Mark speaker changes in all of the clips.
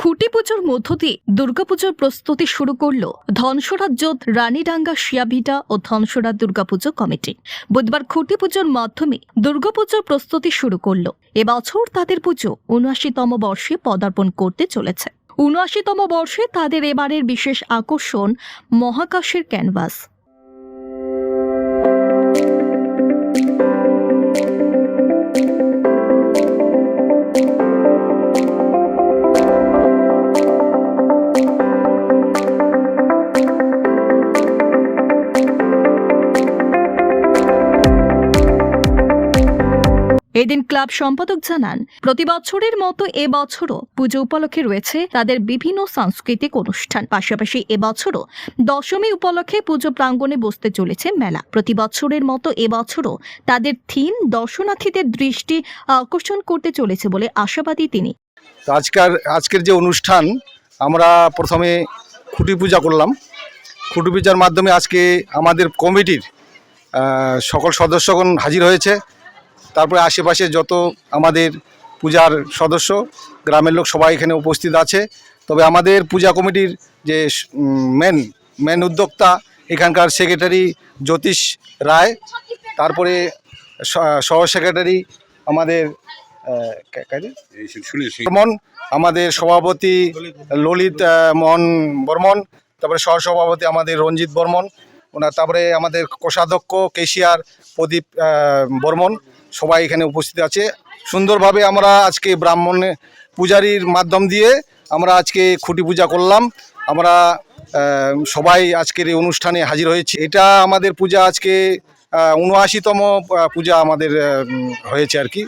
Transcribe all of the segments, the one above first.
Speaker 1: খুঁটি পুজোর মধ্য দিয়ে দুর্গাপুজোর প্রস্তুতি শুরু করল ধনসরাজ জোত রানীডাঙ্গা শিয়াভিটা ও ধনসরা দুর্গাপুজো কমিটি। বুধবার খুঁটি পুজোর মাধ্যমে দুর্গাপুজোর প্রস্তুতি শুরু করল। এবছর তাদের পুজো উনআশিতম বর্ষে পদার্পণ করতে চলেছে। উনআশিতম বর্ষে তাদের এবারের বিশেষ আকর্ষণ মহাকাশের ক্যানভাস। এদিন ক্লাব সম্পাদক জানান, প্রতি বছরের মতো এবছরও পুজো উপলক্ষে রয়েছে তাদের বিভিন্ন সাংস্কৃতিক অনুষ্ঠান। পাশাপাশি এবছরও দশমী উপলক্ষে পুজো প্রাঙ্গণে বসতে চলেছে মেলা। প্রতি বছরের মতো এবছরও তাদের থিম দর্শনার্থীদের দৃষ্টি আকর্ষণ করতে চলেছে বলে আশাবাদী তিনি।
Speaker 2: আজকের আজকের যে অনুষ্ঠান, আমরা প্রথমে খুঁটি পূজা করলাম। খুঁটি পূজার মাধ্যমে আজকে আমাদের কমিটির সকল সদস্যগণ হাজির হয়েছে। তারপরে আশেপাশে যত আমাদের পূজার সদস্য গ্রামের লোক সবাই এখানে উপস্থিত আছে। তবে আমাদের পূজা কমিটির যে মেন মেন উদ্যোক্তা এখানকার সেক্রেটারি জ্যোতিষ রায় তারপরে সহ সেক্রেটারি আমাদের বর্মন আমাদের সভাপতি ললিত মোহন বর্মন তারপরে সহসভাপতি আমাদের রঞ্জিত বর্মন ওনার তারপরে আমাদের কোষাধ্যক্ষ কেশিয়ার প্রদীপ বর্মন সবাই এখানে উপস্থিত আছে। সুন্দরভাবে আমরা আজকে ব্রাহ্মণ পূজারীর মাধ্যম দিয়ে আমরা আজকে খুঁটি পূজা করলাম। আমরা সবাই আজকের এই অনুষ্ঠানে হাজির হয়েছি। এটা আমাদের পূজা আজকে উনআশিতম পূজা আমাদের হয়েছে আর কি।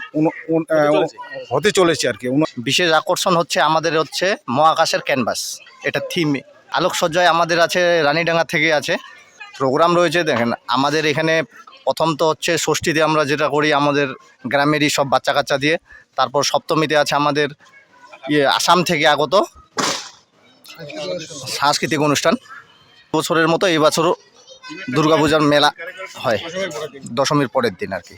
Speaker 2: হতে চলেছে। আর কি।
Speaker 3: বিশেষ আকর্ষণ হচ্ছে আমাদের হচ্ছে মহাকাশের ক্যানভাস। এটা থিম আলোকসজ্জায় আমাদের আছে রানীডাঙ্গা থেকে আছে। প্রোগ্রাম রয়েছে, দেখেন, আমাদের এখানে প্রথম তো হচ্ছে ষষ্ঠীতে আমরা যেটা করি, আমাদের গ্রামেরই সব বাচ্চা কাচ্চা দিয়ে, তারপর সপ্তমীতে আছে আমাদের ইয়ে আসাম থেকে আগত সাংস্কৃতিক অনুষ্ঠান। বছরের মতো এই বছরও দুর্গাপূজার মেলা হয়, দশমীর পরের দিন আর কি।